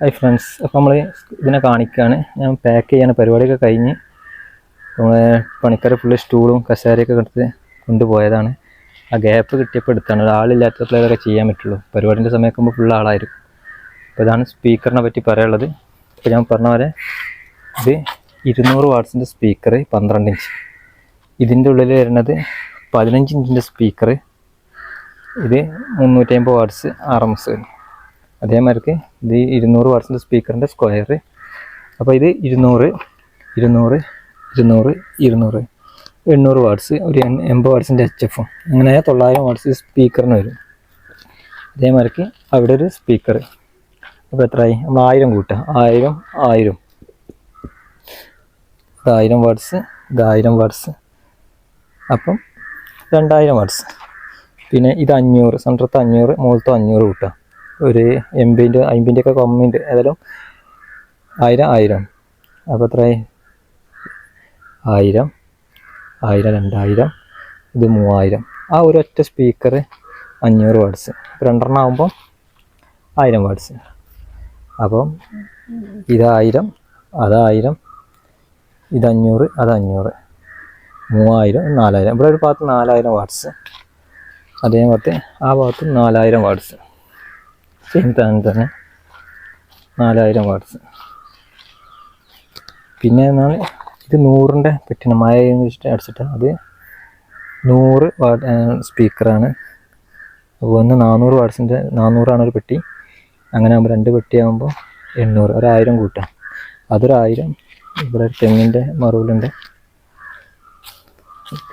Hi friends അപ്പോൾ നമ്മൾ ഇതിനെ കാണിക്കുകയാണ് ഞാൻ പാക്ക് ചെയ്യാൻ പരിപാടിയൊക്കെ കഴിഞ്ഞ് നമ്മൾ പണിക്കാർ ഫുള്ള് സ്റ്റൂളും കസേരയൊക്കെ എടുത്ത് കൊണ്ടുപോയതാണ്. ആ ഗ്യാപ്പ് കിട്ടിയപ്പോൾ എടുത്താണ്. ഒരാളില്ലാത്തപ്പോൾ ഇതൊക്കെ ചെയ്യാൻ പറ്റുള്ളൂ. പരിപാടിന്റെ സമയമൊക്കെ ഫുൾ ആളായിരിക്കും. അപ്പോൾ ഇതാണ് സ്പീക്കറിനെ പറ്റി പറയാനുള്ളത്. ഇപ്പോൾ ഞാൻ പറഞ്ഞ പോലെ ഇത് ഇരുന്നൂറ് വാട്ട്സിന്റെ സ്പീക്കർ പന്ത്രണ്ട് ഇഞ്ച് ഇതിന്റെ ഉള്ളിൽ വരുന്നത് പതിനഞ്ച് ഇഞ്ചിന്റെ സ്പീക്കർ ഇത് മുന്നൂറ്റി അമ്പത് വാട്ട്സ് ആർ എം എസ് വരും അതേമാതിരിക്ക് ഇത് ഇരുന്നൂറ് വാട്ട്സിന്റെ സ്പീക്കറിന്റെ സ്ക്വയർ അപ്പോൾ ഇത് ഇരുന്നൂറ് ഇരുന്നൂറ് ഇരുന്നൂറ് ഇരുന്നൂറ്. എണ്ണൂറ് വാട്സ് ഒരു എൺ- എൺപത് വാട്ട്സിന്റെ എച്ച് എഫും അങ്ങനെ തൊള്ളായിരം വാട്സ് സ്പീക്കറിന് വരും. അതേമാതിരിക്ക് അവിടെ ഒരു സ്പീക്കർ. അപ്പോൾ എത്രയായി? നമ്മൾ ആയിരം കൂട്ടുക. ആയിരം ആയിരം. ഇതായിരം വാട്സ് വാട്ട്സ് വാട്സ്. അപ്പം രണ്ടായിരം വാട്ട്സ് പിന്നെ ഇത് അഞ്ഞൂറ് സെന്ററത്ത് അഞ്ഞൂറ് മുകളിലത്തെ അഞ്ഞൂറ് കൂട്ടുക. ഒരു എൺപതിന്റെ അമ്പതിന്റെ ഒക്കെ കമ്മിയുണ്ട്. ഏതായാലും ആയിരം ആയിരം. അപ്പോൾ എത്രയായി? ആയിരം ആയിരം രണ്ടായിരം. ഇത് മൂവായിരം. ആ ഒരു ഒറ്റ സ്പീക്കർ അഞ്ഞൂറ് വാട്സ് രണ്ടെണ്ണം ആകുമ്പോൾ ആയിരം വാട്സ് അപ്പം ഇതായിരം അതായിരം ഇത് അഞ്ഞൂറ് അത് അഞ്ഞൂറ്. മൂവായിരം നാലായിരം. ഇവിടെ ഒരു ഭാഗത്ത് നാലായിരം വാട്സ് അതേ ഭാഗത്ത് ആ ഭാഗത്ത് നാലായിരം വാട്ട്സ് സെയിം തന്നെ തന്നെ നാലായിരം വാട്ട്സ് പിന്നെ എന്നാൽ ഇത് നൂറിന്റെ പെട്ടിന് മഴ വെച്ചിട്ട് അടിച്ചിട്ട് അത് നൂറ് വാട്ട് സ്പീക്കറാണ്. ഒന്ന് നാനൂറ് വാട്ട്സിന്റെ നാനൂറാണ് ഒരു പെട്ടി. അങ്ങനെ ആകുമ്പോൾ രണ്ട് പെട്ടി പെട്ടിയാകുമ്പോൾ എണ്ണൂറ് ഒരായിരം കൂട്ടാം. അതൊരായിരം ഇവിടെ ഒരു തെങ്ങിന്റെ മറുവിലുണ്ട്.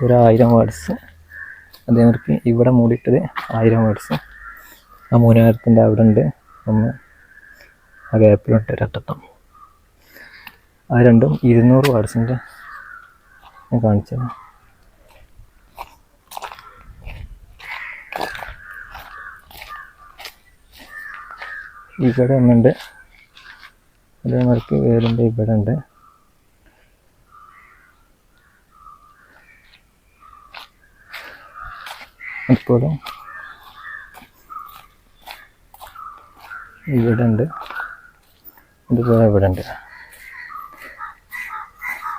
ഒരായിരം വാട്ട്സ് അതേമാതിരി ഇവിടെ മൂടിയിട്ടത് ആയിരം വാട്ട്സ് ആ മൂന്നായിരത്തിന്റെ അവിടെ ഉണ്ട്. ഒന്ന് ആ ഗ്യാപ്പിലുണ്ട് ഒരറ്റത്തം ആ രണ്ടും ഇരുന്നൂറ് വാട്ട്സിന്റെ ഞാൻ കാണിച്ചത്. ഇവിടെ ഒന്നുണ്ട്. വേറെ വേറുണ്ട്. ഇവിടെ ഉണ്ട്. അതുപോലെ ഇവിടെ ഉണ്ട് ഇതുപോലെ ഇവിടെ ഉണ്ട്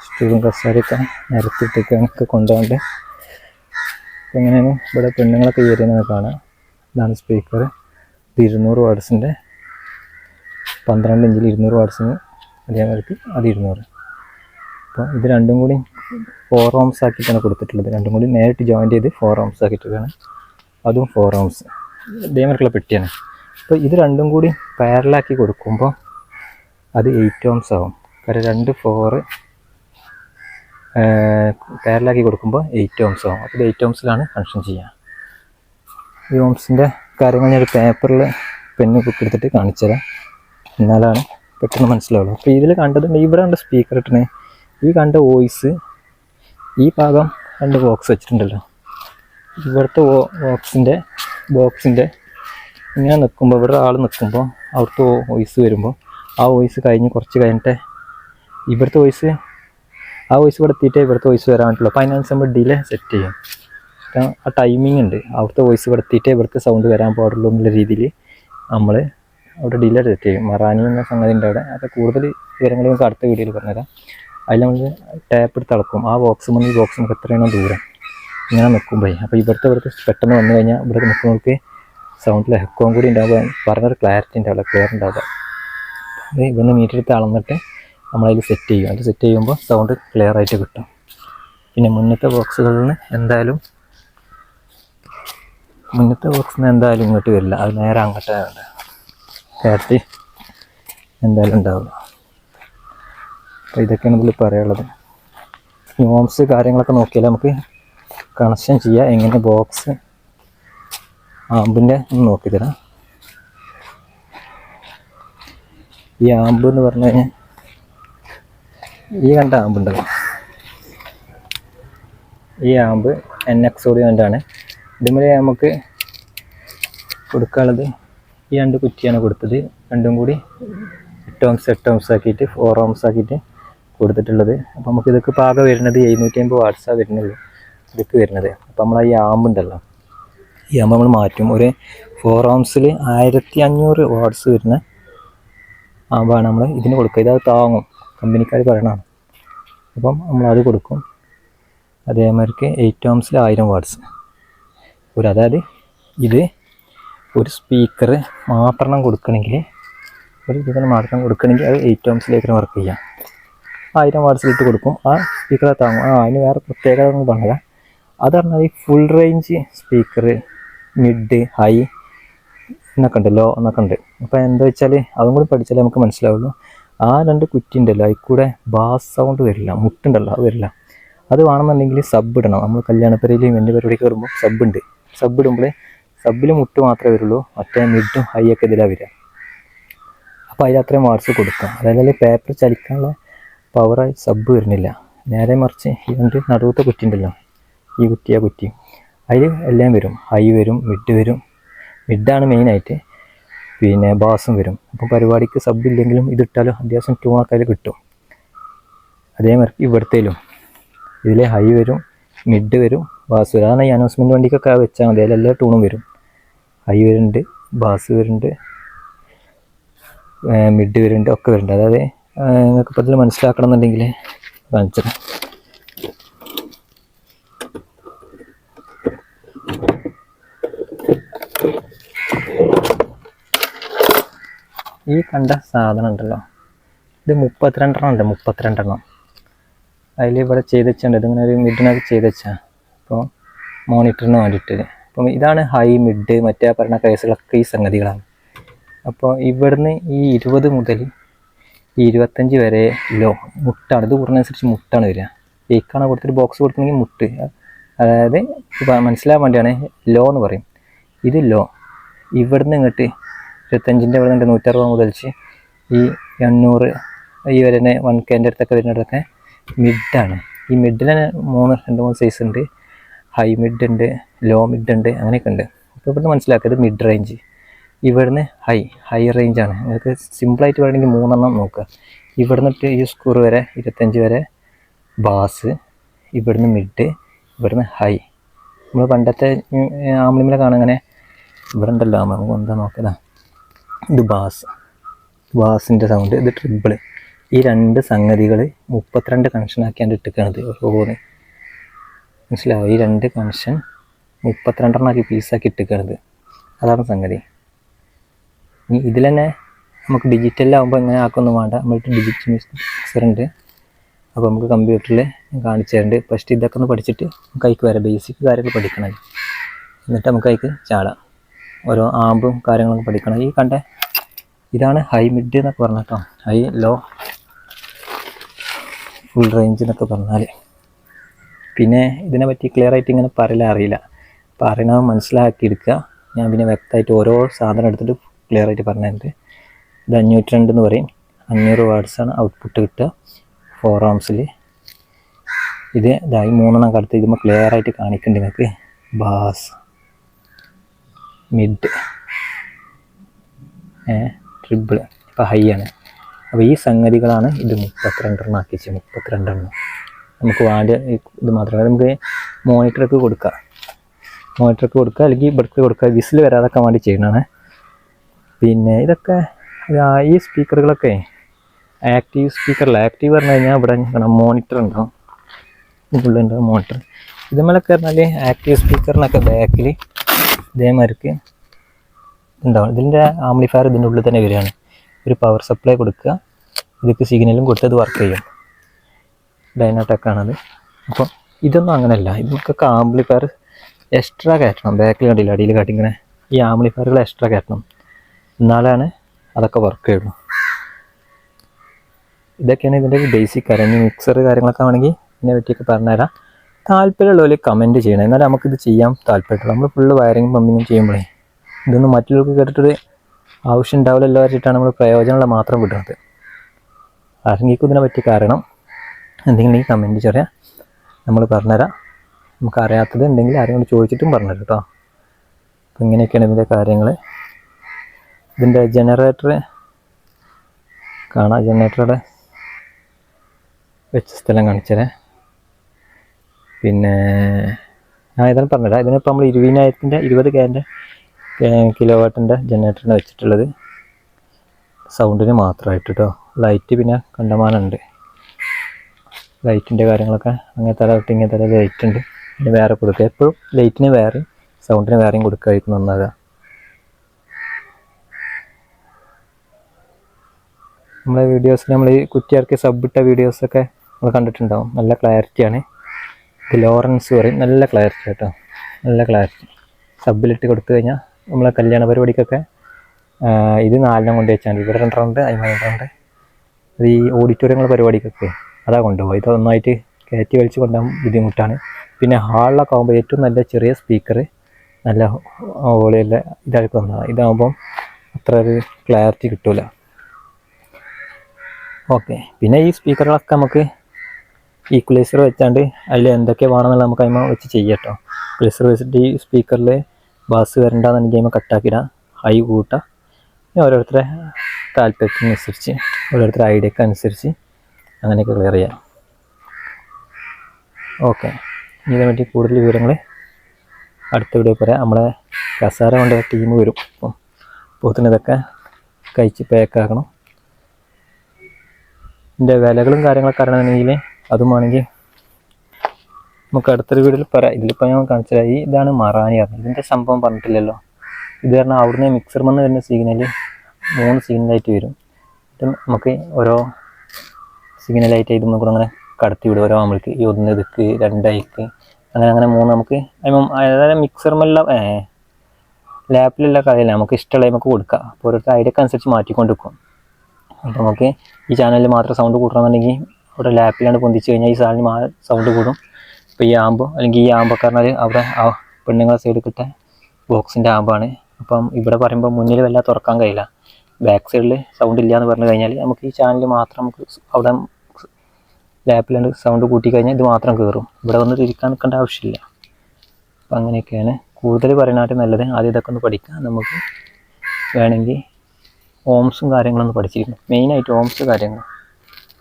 സ്റ്റൂളും കസാരയൊക്കെ നിരത്തിട്ടൊക്കെ കൊണ്ടുപോകണ്ട്. എങ്ങനെയാണ് ഇവിടെ പെണ്ണുങ്ങളൊക്കെ ഏരിയെന്ന് കാണാം. ഇതാണ് സ്പീക്കർ ഇത് ഇരുന്നൂറ് വാട്സിന്റെ പന്ത്രണ്ട് ഇഞ്ചിൽ ഇരുന്നൂറ് വാട്ട്സിന് അതേമാതിരി അത് ഇരുന്നൂറ്. അപ്പോൾ ഇത് രണ്ടും കൂടി ഫോർ ഓംസ് ആക്കിയിട്ടാണ് കൊടുത്തിട്ടുള്ളത്. രണ്ടും കൂടി നേരിട്ട് ജോയിൻ ചെയ്ത് ഫോർ ഓംസ് ആക്കിയിട്ടാണ് അതും ഫോർ ഓംസ് ഇതേമാർക്കുള്ള പെട്ടിയാണ്. അപ്പോൾ ഇത് രണ്ടും കൂടി പാരലാക്കി കൊടുക്കുമ്പോൾ അത് എയ്റ്റ് ഓംസ് ആവും. കാരണം രണ്ട് ഫോറ് പാരലാക്കി കൊടുക്കുമ്പോൾ എയ്റ്റ് ഓംസ് ആവും. അപ്പോൾ എയ്റ്റ് ഓംസിലാണ് കണക്ഷൻ ചെയ്യുക ഈ ഓംസിന്റെ കാര്യങ്ങൾ ഞാൻ ഒരു പേപ്പറിൽ പെന്ന് ബുക്ക് എടുത്തിട്ട് കാണിച്ചു തരാം. എന്നാലാണ് പെട്ടെന്ന് മനസ്സിലാവുള്ളൂ. അപ്പോൾ ഇതിൽ കണ്ടതുണ്ട് ഇവിടെ കണ്ട സ്പീക്കർ ഇട്ടണേ ഈ കണ്ട വോയിസ് ഈ ഭാഗം രണ്ട് ബോക്സ് വെച്ചിട്ടുണ്ടല്ലോ. ഇവിടുത്തെ ബോക്സിന്റെ ബോക്സിന്റെ ഇങ്ങനെ നിൽക്കുമ്പോൾ ഇവിടെ ആൾ നിൽക്കുമ്പോൾ അവിടുത്തെ വോയിസ് വരുമ്പോൾ ആ വോയിസ് കഴിഞ്ഞ് കുറച്ച് കഴിഞ്ഞിട്ട് ഇവിടുത്തെ വോയിസ് ആ വോയിസ് ഇവിടെ എത്തിയിട്ടേ ഇവിടുത്തെ വോയിസ് വരാൻ പറ്റുള്ളൂ. അപ്പോൾ അതിനനുസരിച്ച് നമ്മൾ ഡിലേ സെറ്റ് ചെയ്യും. ആ ടൈമിംഗ് ഉണ്ട്. അവിടുത്തെ വോയിസ് ഇവിടെ എത്തിയിട്ടേ ഇവിടുത്തെ സൗണ്ട് വരാൻ പാടുള്ളൂ എന്നുള്ള രീതിയിൽ നമ്മൾ അവിടെ ഡിലേ സെറ്റ് ചെയ്യും. മറാനി എന്ന സംഗതി ഉണ്ട് അവിടെ. അത് കൂടുതൽ വിവരങ്ങൾ നമുക്ക് അടുത്ത വീഡിയോയിൽ പറഞ്ഞുതരാം. അതിൽ നമ്മൾ ടാപ്പ് എടുത്ത് അളക്കും. ആ ബോക്സ് മുന്നിൽ ബോക്സ് നമുക്ക് എത്രയാണോ ദൂരം ഇങ്ങനെ നിൽക്കുമ്പോഴേ. അപ്പോൾ ഇവിടുത്തെ ഇവിടുത്തെ പെട്ടെന്ന് വന്നു കഴിഞ്ഞാൽ ഇവിടെ നിൽക്കുന്നവർക്ക് സൗണ്ടിൽ എക്കോം കൂടി ഉണ്ടാവുക പറഞ്ഞൊരു ക്ലാരിറ്റി ഉണ്ടാവില്ല ക്ലിയർ ഉണ്ടാവുക അത് ഇവിടുന്ന് മീറ്റർ എടുത്ത് അളന്നിട്ട് നമ്മളതിൽ സെറ്റ് ചെയ്യും അത് സെറ്റ് ചെയ്യുമ്പോൾ സൗണ്ട് ക്ലിയർ ആയിട്ട് കിട്ടും. പിന്നെ മുന്നത്തെ ബോക്സുകളിൽ നിന്ന് എന്തായാലും മുന്നത്തെ ബോക്സിൽ നിന്ന് എന്തായാലും ഇങ്ങോട്ട് വരില്ല. അത് നേരെ അങ്ങോട്ടാണ് ക്ലാരിറ്റി എന്തായാലും ഉണ്ടാവുക. അപ്പോൾ ഇതൊക്കെയാണ് ഇതിൽ പറയാനുള്ളത്. നോംസ് കാര്യങ്ങളൊക്കെ നോക്കിയാൽ നമുക്ക് കണക്ഷൻ ചെയ്യാം. എങ്ങനെ ബോക്സ് ആമ്പിന്റെ ഒന്ന് നോക്കി തരാം. ഈ ആമ്പ് എന്ന് പറഞ്ഞു കഴിഞ്ഞാൽ ഈ കണ്ട ആമ്പുണ്ടല്ലോ ഈ ആമ്പ് എൻ എക്സ് കണ്ടാണ് ഇതുമൂലം നമുക്ക് കൊടുക്കാനുള്ളത് ഈ രണ്ട് കുറ്റിയാണ് കൊടുത്തത്. രണ്ടും കൂടി എട്ട് ഓംസ് എട്ട് ഓംസ് ആക്കിയിട്ട് ഫോർ ഓംസ് ആക്കിയിട്ട് കൊടുത്തിട്ടുള്ളത്. അപ്പോൾ നമുക്ക് ഇതൊക്കെ പാകം വരുന്നത് എഴുന്നൂറ്റി അമ്പത് വാട്സാണ് വരുന്നുള്ളൂ. ഇതൊക്കെ വരുന്നത്. അപ്പോൾ നമ്മൾ ഈ ആമ്പുണ്ടല്ലോ. ഈ ആമ്പ് നമ്മൾ മാറ്റും. ഒരു ഫോർ ഓംസിൽ ആയിരത്തി അഞ്ഞൂറ് വാട്സ് വരുന്ന ആകുമ്പോഴാണ് നമ്മൾ ഇതിന് കൊടുക്കുക. ഇതത് താങ്ങും. കമ്പനിക്കാർ പറയണതാണ്. അപ്പം നമ്മളത് കൊടുക്കും. അതേമാതിരിക്ക് എയ്റ്റ് ഓംസിൽ ആയിരം വാട്സ് ഒരു അതായത് ഇത് ഒരു സ്പീക്കർ മാത്രം കൊടുക്കണമെങ്കിൽ ഒരു ഇതിന് മാത്രം കൊടുക്കണമെങ്കിൽ അത് എയ്റ്റ് ഓംസിലേക്ക് വർക്ക് ചെയ്യാം. ആയിരം വാട്സിലിട്ട് കൊടുക്കും. ആ സ്പീക്കറെ താങ്ങും. ആ അതിന് വേറെ പ്രത്യേകത ഒന്നും പറഞ്ഞില്ല. അത് പറഞ്ഞാൽ ഈ full range speaker mid high എന്നൊക്കെ ഉണ്ട് ലോ എന്നൊക്കെ ഉണ്ട് അപ്പോൾ എന്താ വെച്ചാൽ അതും കൂടി പഠിച്ചാലേ നമുക്ക് മനസ്സിലാവുള്ളൂ. ആ രണ്ട് കുറ്റി ഉണ്ടല്ലോ അതിൽ കൂടെ ബാസ് സൗണ്ട് വരില്ല മുട്ടുണ്ടല്ലോ അത് വരില്ല. അത് വേണമെന്നുണ്ടെങ്കിൽ സബ് ഇടണം. നമ്മൾ കല്യാണപ്പരയിലും എന്റെ പരിപാടിക്ക് വരുമ്പോൾ സബ് ഉണ്ട്. സബ് ഇടുമ്പോൾ സബിൽ മുട്ട് മാത്രമേ വരുള്ളൂ മറ്റേ മിഡും ഹൈ ഒക്കെ ഇതിലാണ് വരിക. അപ്പോൾ അതിൽ അത്രയും വാട്സ് കൊടുക്കാം. അതായത് പേപ്പർ ചലിക്കാനുള്ള പവറായി സബ് വരുന്നില്ല. നേരെ മറിച്ച് ഈ രണ്ട് നടുവത്തെ കുറ്റി ഉണ്ടല്ലോ ഈ കുറ്റി ആ കുറ്റി. അതിൽ എല്ലാം വരും. ഹൈ വരും മിഡ് വരും. മിഡാണ് മെയിനായിട്ട് പിന്നെ ബാസും വരും. അപ്പോൾ പരിപാടിക്ക് സബ് ഇല്ലെങ്കിലും ഇതിട്ടാലും അത്യാവശ്യം ട്യൂണൊക്കെ അതിൽ കിട്ടും. അതേമാതിരി ഇവിടുത്തേലും. ഇതിൽ ഹൈ വരും മിഡ് വരും ബാസ് വരും. അതാണ് ഈ അനൗൺസ്മെന്റ് വണ്ടിക്കൊക്കെ വെച്ചാൽ മതി. അതിലെല്ലാ ട്യൂണും വരും. ഹൈ വരുന്നുണ്ട് ബാസ് വരുന്നുണ്ട് മിഡ് വരുന്നുണ്ട് ഒക്കെ വരുന്നുണ്ട്. അതായത് നിങ്ങൾക്ക് ഇപ്പോൾ ഇതിൽ മനസ്സിലാക്കണം എന്നുണ്ടെങ്കിൽ കാണിച്ചത് ഈ കണ്ട സാധനം ഉണ്ടല്ലോ. ഇത് മുപ്പത്തിരണ്ടെണ്ണം ഉണ്ട് മുപ്പത്തിരണ്ടെണ്ണം. അതിൽ ഇവിടെ ചെയ്ത് വെച്ചിട്ടുണ്ട് ഇതിങ്ങനെ ഒരു മിഡിനൊക്കെ ചെയ്ത് വെച്ചാൽ അപ്പോൾ മോണിറ്ററിന് വേണ്ടിയിട്ട്. അപ്പം ഇതാണ് ഹൈ മിഡ് മറ്റേ പറഞ്ഞ കേസുകളൊക്കെ ഈ സംഗതികളാണ്. അപ്പോൾ ഇവിടുന്ന് ഈ ഇരുപത് മുതൽ ഇരുപത്തഞ്ച് വരെ ലോ മുട്ടാണ്. ഇത് കൂടുന്നതനുസരിച്ച് മുട്ടാണ് വരിക. ഏക്കാണ് കൊടുത്തിട്ട് ബോക്സ് കൊടുക്കുന്നെങ്കിൽ മുട്ട്. അതായത് മനസ്സിലാകാൻ വേണ്ടിയാണ് ലോ എന്ന് പറയും. ഇത് ലോ. ഇവിടുന്ന് ഇങ്ങോട്ട് ഇരുപത്തഞ്ചിന്റെ ഇവിടെ നിന്ന് നൂറ്ററുപത് മുതൽച്ച് ഈ എണ്ണൂറ് ഈ വരുന്ന വൺ കെന്റെ അടുത്തൊക്കെ വരുന്നിടത്തൊക്കെ മിഡാണ്. ഈ മിഡിൽ മൂന്ന് രണ്ട് മൂന്ന് സൈസ് ഉണ്ട്. ഹൈ മിഡ് ഉണ്ട് ലോ മിഡ് ഉണ്ട് അങ്ങനെയൊക്കെ ഉണ്ട്. അപ്പോൾ ഇവിടുന്ന് മനസ്സിലാക്കിയത് മിഡ് റേഞ്ച് ഇവിടുന്ന് ഹൈ ഹൈ റേഞ്ചാണ് നിങ്ങൾക്ക് സിമ്പിളായിട്ട് വേണമെങ്കിൽ മൂന്നെണ്ണം നോക്കുക. ഇവിടുന്നിട്ട് ഈ സ്കൂർ വരെ ഇരുപത്തഞ്ച് വരെ ബാസ് ഇവിടുന്ന് മിഡ് ഇവിടുന്ന് ഹൈ നമ്മൾ പണ്ടത്തെ ആംബ്ലിമിലെ കാണാൻ അങ്ങനെ ഇവിടെ ഉണ്ടല്ലോ നമുക്ക് എന്താ നോക്കതാ ഇത് ബാസ്. ബാസിന്റെ സൗണ്ട് ഇത് ട്രിബിൾ ഈ രണ്ട് സംഗതികൾ മുപ്പത്തിരണ്ട് കണക്ഷൻ ആക്കിയാണ്ട് ഇട്ടിക്കണത് ഓരോന്ന് മനസ്സിലാവും ഈ രണ്ട് കണക്ഷൻ മുപ്പത്തിരണ്ടെണ്ണാക്കി പീസാക്കി ഇട്ടിക്കണത് അതാണ് സംഗതി. ഇനി ഇതിൽ തന്നെ നമുക്ക് ഡിജിറ്റലിലാവുമ്പോൾ എങ്ങനെ ആക്കൊന്നും വേണ്ട. നമ്മൾക്ക് ഡിജിറ്റൽ മിക്സർ ഉണ്ട് അപ്പോൾ നമുക്ക് കമ്പ്യൂട്ടറിൽ കാണിച്ചു തരുന്നുണ്ട് ഫസ്റ്റ് ഇതൊക്കെ ഒന്ന് പഠിച്ചിട്ട് നമുക്ക് അതിക്ക് വരാം ബേസിക് കാര്യങ്ങൾ പഠിക്കണം. എന്നിട്ട് നമുക്ക് അതിക്ക് ചാടാം. ഓരോ ആമ്പും കാര്യങ്ങളൊക്കെ പഠിക്കണം. ഈ കണ്ടേ ഇതാണ് ഹൈ മിഡ് എന്നൊക്കെ പറഞ്ഞ കേട്ടോ. ഹൈ ലോ ഫുൾ റേഞ്ച് എന്നൊക്കെ പറഞ്ഞാൽ പിന്നെ ഇതിനെ പറ്റി ക്ലിയർ ആയിട്ട് ഇങ്ങനെ പറയില്ല അറിയില്ല. പറയണത് മനസ്സിലാക്കി എടുക്കുക ഞാൻ പിന്നെ വ്യക്തമായിട്ട് ഓരോ സാധനം എടുത്തിട്ട് ക്ലിയർ ആയിട്ട് പറഞ്ഞിട്ടുണ്ട് ഇത് അഞ്ഞൂറ്റി രണ്ട് എന്ന് പറയും. അഞ്ഞൂറ് വാട്സാണ് ഔട്ട്പുട്ട് കിട്ടുക ഫോർ ആംസിൽ ഇത് ഇതായി മൂന്നെണ്ണം കടുത്ത് ഇതുമ്പോൾ ക്ലിയർ ആയിട്ട് കാണിക്കുന്നുണ്ട് നിങ്ങൾക്ക്. ബാസ്. മിഡ് ട്രിബിൾ ഇപ്പോൾ ഹൈ ആണ്. അപ്പോൾ ഈ സംഗതികളാണ് ഇത് മുപ്പത്തിരണ്ടെണ്ണം ആക്കിച്ച്. മുപ്പത്തിരണ്ടെണ്ണം. നമുക്ക് വേണ്ട ഇത് മാത്രമല്ല നമുക്ക് മോണിറ്റർക്ക് കൊടുക്കാം. മോണിറ്റർക്ക് കൊടുക്കുക. അല്ലെങ്കിൽ ഇവിടേക്ക് കൊടുക്കുക. വിസിൽ വരാതൊക്കെ വേണ്ടി ചെയ്യണതാണ്. പിന്നെ ഇതൊക്കെ ഈ സ്പീക്കറുകളൊക്കെ. ആക്റ്റീവ് സ്പീക്കറിൽ ആക്റ്റീവ് പറഞ്ഞു കഴിഞ്ഞാൽ ഇവിടെ കാണാം മോണിറ്റർ ഉണ്ടാവും. ഇതിലുണ്ട് മോണിറ്റർ ഇതുമേലൊക്കെ പറഞ്ഞാൽ ആക്റ്റീവ് സ്പീക്കറിനൊക്കെ ബാക്കിൽ ഇതേമാതിരിക്ക് ഉണ്ടാവും ഇതിന്റെ ആംപ്ലിഫയർ ഇതിന്റെ ഉള്ളിൽ തന്നെ വരികയാണ്. ഒരു പവർ സപ്ലൈ കൊടുക്കുക. ഇതൊക്കെ സിഗ്നലും കൊടുത്ത് ഇത് വർക്ക് ചെയ്യും. ഡൈനാടെക്കാണത് അപ്പോൾ ഇതൊന്നും അങ്ങനെയല്ല. ഇതൊക്കെ ആംപ്ലിഫയർ എക്സ്ട്രാ കയറ്റണം. ബാക്കിൽ കണ്ടില്ല അടിയിൽ കാട്ടിങ്ങനെ. ഈ ആംപ്ലിഫയറുകൾ എക്സ്ട്രാ കയറ്റണം. എന്നാലാണ് അതൊക്കെ വർക്ക് ചെയ്യുള്ളൂ. ഇതൊക്കെയാണ് ഇതിന്റെ ബേസിക് കാര്യം മിക്സർ കാര്യങ്ങളൊക്കെ ആണെങ്കിൽ ഇതിനെ പറ്റിയൊക്കെ പറഞ്ഞുതരാം. താല്പര്യമുള്ളവർ കമന്റ് ചെയ്യണം. എന്നാലും നമുക്കിത് ചെയ്യാൻ താല്പര്യമുള്ളൂ. നമ്മൾ ഫുള്ള് വയറിങ് പമ്പിങ്ങും ചെയ്യുമ്പോഴേ ഇതൊന്നും മറ്റുള്ളവർക്ക് കേട്ടിട്ടൊരു ആവശ്യം ഉണ്ടാവില്ലല്ലോ വെച്ചിട്ടാണ് നമ്മൾ പ്രയോജനമുള്ള മാത്രം വിടുന്നത്. ആരെങ്കിലും ഇതിനെ പറ്റി കാരണം എന്തെങ്കിലും കമന്റ് ചെറിയ നമ്മൾ പറഞ്ഞുതരാം. നമുക്ക് അറിയാത്തത് ഉണ്ടെങ്കിൽ ആരെങ്കിലും ചോദിച്ചിട്ടും പറഞ്ഞുതരാം കേട്ടോ. അപ്പോൾ ഇങ്ങനെയൊക്കെയാണ് ഇതിന്റെ കാര്യങ്ങൾ ഇതിന്റെ ജനറേറ്റർ കാണാം. ജനറേറ്ററുടെ വെച്ച സ്ഥലം കാണിച്ചതേ പിന്നെ ആ ഇതാണ് പറഞ്ഞുതരാം ഇതിനിപ്പോൾ നമ്മൾ ഇരുപതിനായിരത്തിന്റെ ഇരുപത് കെന്റെ കിലോ വാട്ടിന്റെ ജനറേറ്ററിന് വെച്ചിട്ടുള്ളത്. സൗണ്ടിന് മാത്രമായിട്ട് കേട്ടോ ലൈറ്റ് പിന്നെ കണ്ടമാനമുണ്ട് ലൈറ്റിന്റെ കാര്യങ്ങളൊക്കെ അങ്ങനത്തെ തല ഇങ്ങനെ തല ലൈറ്റ് ഉണ്ട്. പിന്നെ വേറെ കൊടുക്കുക. എപ്പോഴും ലൈറ്റിന് വേറെ സൗണ്ടിന് വേറെയും കൊടുക്കുകയായിരിക്കും നന്നാകുക നമ്മളെ വീഡിയോസിൽ നമ്മൾ ഈ കുറ്റിയാർക്ക് സബ് ഇട്ട വീഡിയോസൊക്കെ നമ്മൾ കണ്ടിട്ടുണ്ടാവും. നല്ല ക്ലാരിറ്റിയാണ് ലോറൻസ് പറയും. നല്ല ക്ലാരിറ്റി കേട്ടോ നല്ല ക്ലാരിറ്റി സബിലിട്ട് കൊടുത്തു കഴിഞ്ഞാൽ നമ്മളെ കല്യാണ പരിപാടിക്കൊക്കെ ഇത് നാലിനം കൊണ്ട് വെച്ചാൽ മതി ഇവിടെ രണ്ടെണ്ണമുണ്ട് അതിന് രണ്ടെണ്ണമുണ്ട് അത് ഈ ഓഡിറ്റോറിയങ്ങൾ പരിപാടിക്കൊക്കെ അതാ കൊണ്ടുപോകും ഇത് ഒന്നായിട്ട് കയറ്റി വലിച്ച് കൊണ്ടുപോകാൻ ബുദ്ധിമുട്ടാണ്. പിന്നെ ഹാളിലൊക്കെ ആകുമ്പോൾ ഏറ്റവും നല്ല ചെറിയ സ്പീക്കർ നല്ല ഓളിയല്ല ഇതായിട്ട് വന്നതാണ് ഇതാകുമ്പം അത്ര ഒരു ക്ലാരിറ്റി കിട്ടില്ല ഓക്കെ പിന്നെ ഈ സ്പീക്കറുകളൊക്കെ നമുക്ക് ഈക്വലൈസർ വെച്ചാണ്ട് അതിൽ എന്തൊക്കെ വേണമെന്നുള്ള നമുക്ക് അതിമ വെച്ച് ചെയ്യാം കേട്ടോ ഈക്വലൈസർ വെച്ചിട്ട് ഈ സ്പീക്കറിൽ ബാസ് വരണ്ടെന്നുണ്ടെങ്കിൽ അതിമ കട്ടാക്കിയിടാം ഹൈ കൂട്ടാം. ഓരോരുത്തരെ താല്പര്യത്തിനനുസരിച്ച് ഓരോരുത്തരുടെ ഐഡിയക്ക് അനുസരിച്ച് അങ്ങനെയൊക്കെ ക്ലിയർ ചെയ്യാം. ഓക്കെ ഇതിനെ പറ്റി കൂടുതൽ വിവരങ്ങൾ അടുത്ത വീഡിയോ പറയാം. നമ്മുടെ കസാര കൊണ്ട് ടീം വരും. അപ്പം പോത്തിന് ഇതൊക്കെ കഴിച്ച് പാക്കാക്കണം ഇതിന്റെ വിലകളും കാര്യങ്ങളൊക്കെ അറിയണമെന്നുണ്ടെങ്കിൽ അതും വേണമെങ്കിൽ നമുക്ക് അടുത്തൊരു വീഡിയോയിൽ പറയാം. ഇതിലിപ്പോൾ ഞാൻ കാണിച്ചതായി ഇതാണ് മറാനി പറഞ്ഞത്. ഇതിന്റെ സംഭവം പറഞ്ഞിട്ടില്ലല്ലോ. ഇത് കാരണം അവിടുന്ന് മിക്സർ വന്ന് വരുന്ന സിഗ്നൽ മൂന്ന് സിഗ്നലായിട്ട് വരും. നമുക്ക് ഓരോ സിഗ്നലായിട്ട് ഇത് നമുക്ക് അങ്ങനെ കടത്തി വിടും. ഓരോ നമ്മൾക്ക് ഈ ഒന്ന് ഇതുക്ക് രണ്ടൈക്ക് അങ്ങനെ അങ്ങനെ മൂന്ന് നമുക്ക് അതായത് മിക്സർമെല്ലാം ലാപ്പിലുള്ള കളിയല്ല. നമുക്ക് ഇഷ്ടമുള്ള നമുക്ക് കൊടുക്കാം. അപ്പോൾ ഓരോരുത്തർ ഐഡിയക്ക് അനുസരിച്ച് മാറ്റിക്കൊണ്ട് വെക്കും അപ്പോൾ നമുക്ക് ഈ ചാനലിൽ മാത്രം സൗണ്ട് കൂട്ടണമെന്നുണ്ടെങ്കിൽ അവിടെ ലാപ്പിലാണ് പൊന്തിച്ച് കഴിഞ്ഞാൽ ഈ സാധനം മാ സൗണ്ട് കൂടും. അപ്പോൾ ഈ ആമ്പ് അല്ലെങ്കിൽ ഈ ആമ്പൊക്കെ പറഞ്ഞാൽ അവിടെ ആ പെണ്ണുങ്ങളെ സൈഡിൽ കിട്ട ബോക്സിന്റെ ആമ്പാണ്. അപ്പം ഇവിടെ പറയുമ്പോൾ മുന്നിൽ വല്ല തുറക്കാൻ കഴിയില്ല. ബാക്ക് സൈഡിൽ സൗണ്ട് ഇല്ല എന്ന് പറഞ്ഞു കഴിഞ്ഞാൽ നമുക്ക് ഈ ചാനൽ മാത്രം നമുക്ക് അവിടെ ലാപ്പിലുണ്ട് സൗണ്ട് കൂട്ടി കഴിഞ്ഞാൽ ഇത് മാത്രം കയറും ഇവിടെ വന്ന് തിരിക്കാൻ നിൽക്കേണ്ട ആവശ്യമില്ല. അപ്പം അങ്ങനെയൊക്കെയാണ്. കൂടുതൽ പറയാനായിട്ട് നല്ലത് ആദ്യം ഇതൊക്കെ ഒന്ന് പഠിക്കാം. നമുക്ക് വേണമെങ്കിൽ ഓംസും കാര്യങ്ങളൊന്നും പഠിച്ചിരിക്കും മെയിനായിട്ട് ഓംസ് കാര്യങ്ങൾ.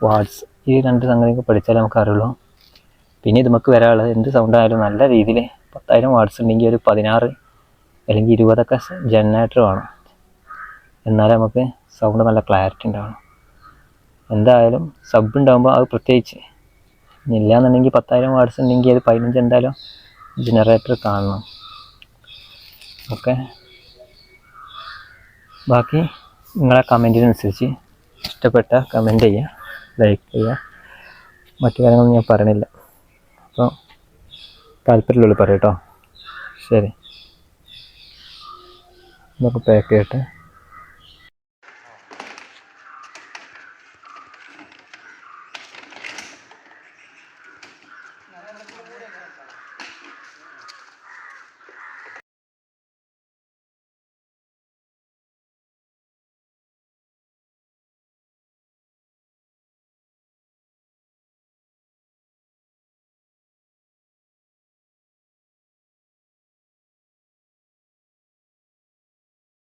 വാട്സ് ഈ രണ്ട് സംഗതിയൊക്കെ പഠിച്ചാലേ നമുക്ക് അറിയുള്ളൂ പിന്നെ ഇത് നമുക്ക് വരാനുള്ളത് എന്ത് സൗണ്ട് ആയാലും നല്ല രീതിയിൽ പത്തായിരം വാട്സ് ഉണ്ടെങ്കിൽ ഒരു പതിനാറ് അല്ലെങ്കിൽ ഇരുപതൊക്കെ ജനറേറ്റർ വേണം. എന്നാലേ നമുക്ക് സൗണ്ട് നല്ല ക്ലാരിറ്റി ഉണ്ടാവണം. എന്തായാലും സബ് ഉണ്ടാകുമ്പോൾ അത് പ്രത്യേകിച്ച് ഇല്ല എന്നുണ്ടെങ്കിൽ പത്തായിരം വാട്സ് ഉണ്ടെങ്കിൽ അത് പതിനഞ്ച് എന്തായാലും ജനറേറ്റർ കാണണം. ഓക്കെ? ബാക്കി നിങ്ങളെ കമന്റിനനുസരിച്ച് ഇഷ്ടപ്പെട്ട കമന്റ് ചെയ്യുക. ലൈക്ക് ചെയ്യുക മറ്റു കാര്യങ്ങളൊന്നും ഞാൻ പറയണില്ല. അപ്പോൾ താല്പര്യമുള്ളൂ പറയട്ടോ ശരി. നമുക്ക് പാക്ക് ചെയ്യട്ടെ